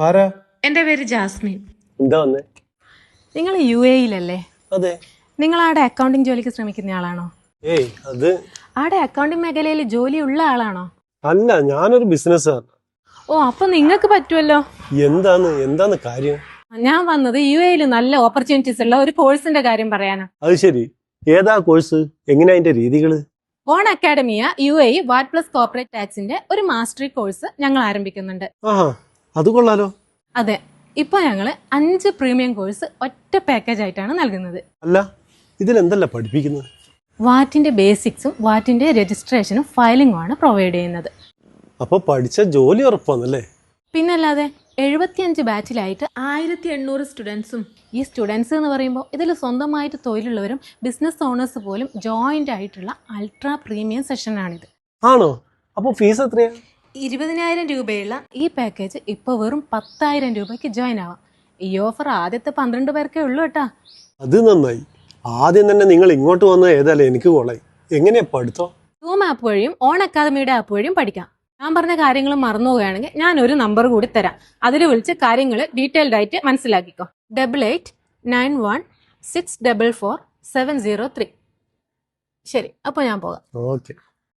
ആരാ? എന്റെ പേര് ജാസ്മിൻ. എന്താ വന്നേ? നിങ്ങൾ യു എയിലല്ലേ അതെ. നിങ്ങൾ ആടെ അക്കൗണ്ടിംഗ് ജോലിക്ക് ശ്രമിക്കുന്ന ആളാണോ? ഏയ് അത് ആടെ അക്കൗണ്ടിംഗ് മേഖലയിൽ ജോലി ഉള്ള ആളാണോ? അല്ല ഞാനൊരു ബിസിനസ്സാണ് ഓ അപ്പൊ നിങ്ങൾക്ക് പറ്റുമല്ലോ എന്താന്ന് എന്താന്ന് കാര്യം? ഞാൻ വന്നത് യു എയിൽ നല്ല ഓപ്പർച്യൂണിറ്റീസ് ഉള്ള ഒരു കോഴ്സിന്റെ കാര്യം പറയാനാ. അത് ശരി. ഏതാ കോഴ്സ് എങ്ങനെയാ അതിന്റെ രീതികൾ? On academia U A VAT plus corporate ടാക്സിന്റെ ഒരു മാസ്റ്ററി കോഴ്സ് ഞങ്ങൾ ആരംഭിക്കുന്നുണ്ട്. ആഹാ. അത് കൊള്ളാലോ. അതെ ഇപ്പൊ ഞങ്ങൾ അഞ്ച് പ്രീമിയം കോഴ്സ് ഒറ്റ പാക്കേജ് ആയിട്ടാണ് നൽകുന്നത്. അല്ല ഇതിൽ ഇതിലെന്തല്ല പഠിപ്പിക്കുന്നത്? വാറ്റിന്റെ ബേസിക്സും വാറ്റിന്റെ രജിസ്ട്രേഷനും ഫയലിംഗും ആണ് പ്രൊവൈഡ് ചെയ്യുന്നത്. അപ്പൊ പഠിച്ച ജോലി ഉറപ്പാന്നല്ലേ? പിന്നല്ലാതെ എഴുപത്തിയഞ്ച് ബാച്ചിലായിട്ട് ആയിരത്തി എണ്ണൂറ് സ്റ്റുഡൻസും ഈ സ്റ്റുഡൻസ് എന്ന് പറയുമ്പോൾ ഇതിൽ സ്വന്തമായിട്ട് തൊഴിലുള്ളവരും ബിസിനസ് ഓണേഴ്സ് പോലും ജോയിന്റ് ആയിട്ടുള്ള അൾട്രാ പ്രീമിയം സെഷനാണിത് ആണോ? അപ്പോൾ ഫീസ് എത്രയാ? ഇരുപതിനായിരം രൂപയുള്ള ഈ പാക്കേജ് ഇപ്പോൾ വെറും പത്തായിരം രൂപയ്ക്ക് ജോയിൻ ആവാം. ഈ ഓഫർ ആദ്യത്തെ പന്ത്രണ്ട് പേർക്കേ ഉള്ളൂ കേട്ടാ. അത് നന്നായി. ആദ്യം തന്നെ നിങ്ങൾ ഇങ്ങോട്ട് വന്ന ഏതായാലും എനിക്ക് കൊള്ളായി എങ്ങനെയാ പഠിത്തോ സൂം ആപ്പ് വഴിയും ഓൺ അക്കാദമിയുടെ ആപ്പ് വഴിയും പഠിക്കാം. ഞാൻ പറഞ്ഞ കാര്യങ്ങൾ മറന്നു പോവുകയാണെങ്കിൽ ഞാൻ ഒരു നമ്പർ കൂടി തരാം. അതിൽ വിളിച്ച് കാര്യങ്ങൾ ഡീറ്റെയിൽഡ് ആയിട്ട് മനസ്സിലാക്കിക്കോ. Double eight nine one six double four seven zero three ശരി അപ്പോൾ ഞാൻ പോകാം. ഓക്കെ